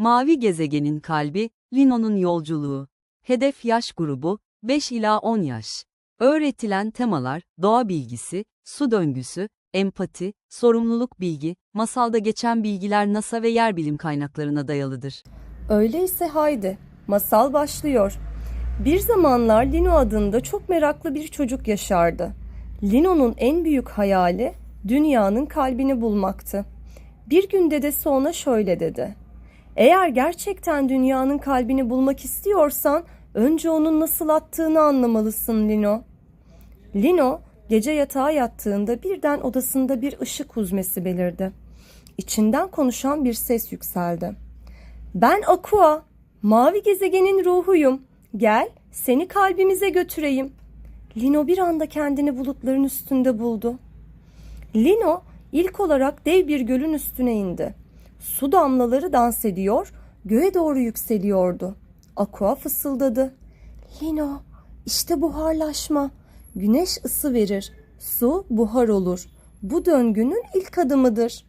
Mavi gezegenin kalbi, Lino'nun yolculuğu. Hedef yaş grubu, 5 ila 10 yaş. Öğretilen temalar, doğa bilgisi, su döngüsü, empati, sorumluluk bilgi, masalda geçen bilgiler NASA ve yer bilim kaynaklarına dayalıdır. Öyleyse haydi, masal başlıyor. Bir zamanlar Lino adında çok meraklı bir çocuk yaşardı. Lino'nun en büyük hayali dünyanın kalbini bulmaktı. Bir gün dedesi ona şöyle dedi. Eğer gerçekten dünyanın kalbini bulmak istiyorsan önce onun nasıl attığını anlamalısın Lino. Lino gece yatağa yattığında birden odasında bir ışık huzmesi belirdi. İçinden konuşan bir ses yükseldi. Ben Aqua, mavi gezegenin ruhuyum. Gel, seni kalbimize götüreyim. Lino bir anda kendini bulutların üstünde buldu. Lino ilk olarak dev bir gölün üstüne indi. Su damlaları dans ediyor, göğe doğru yükseliyordu. Aqua fısıldadı. Lino, işte buharlaşma. Güneş ısı verir, su buhar olur. Bu döngünün ilk adımıdır.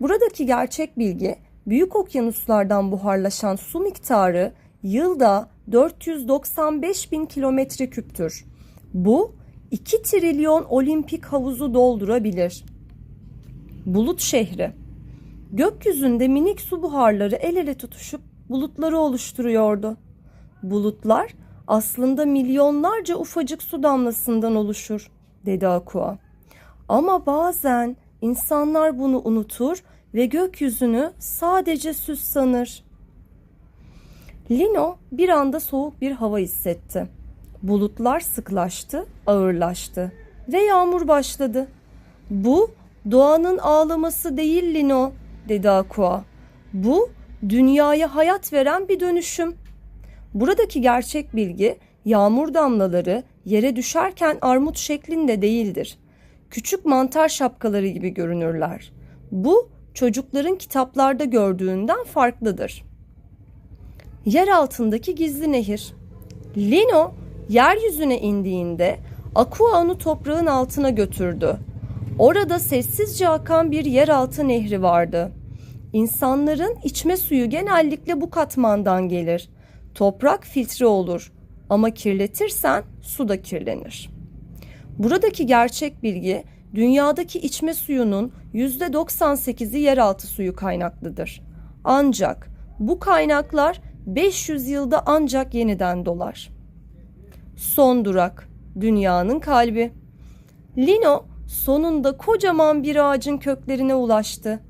Buradaki gerçek bilgi büyük okyanuslardan buharlaşan su miktarı yılda 495 bin kilometre küptür. Bu 2 trilyon olimpik havuzu doldurabilir. Bulut şehri Gökyüzünde minik su buharları el ele tutuşup bulutları oluşturuyordu. Bulutlar aslında milyonlarca ufacık su damlasından oluşur, dedi Aqua. Ama bazen insanlar bunu unutur ve gökyüzünü sadece süs sanır. Lino bir anda soğuk bir hava hissetti. Bulutlar sıklaştı, ağırlaştı ve yağmur başladı. Bu doğanın ağlaması değil Lino, dedi Aqua. Bu dünyaya hayat veren bir dönüşüm. Buradaki gerçek bilgi yağmur damlaları yere düşerken armut şeklinde değildir. Küçük mantar şapkaları gibi görünürler. Bu çocukların kitaplarda gördüğünden farklıdır. Yer altındaki gizli nehir. Lino yeryüzüne indiğinde Aqua onu toprağın altına götürdü. Orada sessizce akan bir yeraltı nehri vardı. İnsanların içme suyu genellikle bu katmandan gelir. Toprak filtre olur ama kirletirsen su da kirlenir. Buradaki gerçek bilgi dünyadaki içme suyunun %98'i yeraltı suyu kaynaklıdır. Ancak bu kaynaklar 500 yılda ancak yeniden dolar. Son durak, dünyanın kalbi. Lino sonunda kocaman bir ağacın köklerine ulaştı.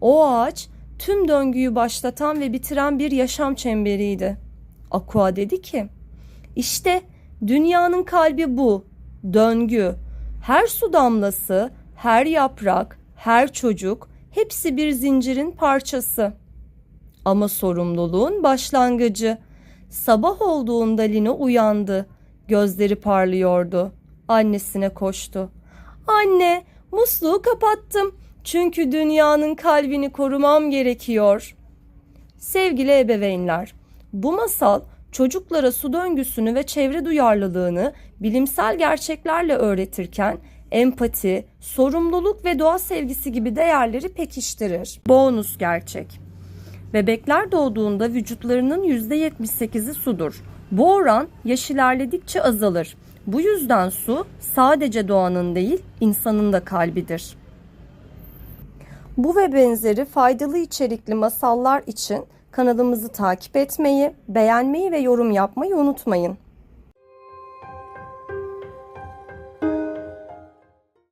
O ağaç tüm döngüyü başlatan ve bitiren bir yaşam çemberiydi. Aqua dedi ki, işte dünyanın kalbi bu, döngü. Her su damlası, her yaprak, her çocuk hepsi bir zincirin parçası. Ama sorumluluğun başlangıcı. Sabah olduğunda Lino uyandı. Gözleri parlıyordu. Annesine koştu. Anne, musluğu kapattım. Çünkü dünyanın kalbini korumam gerekiyor. Sevgili ebeveynler, bu masal çocuklara su döngüsünü ve çevre duyarlılığını bilimsel gerçeklerle öğretirken empati, sorumluluk ve doğa sevgisi gibi değerleri pekiştirir. Bonus gerçek. Bebekler doğduğunda vücutlarının %78'i sudur. Bu oran yaş ilerledikçe azalır. Bu yüzden su sadece doğanın değil, insanın da kalbidir. Bu ve benzeri faydalı içerikli masallar için kanalımızı takip etmeyi, beğenmeyi ve yorum yapmayı unutmayın.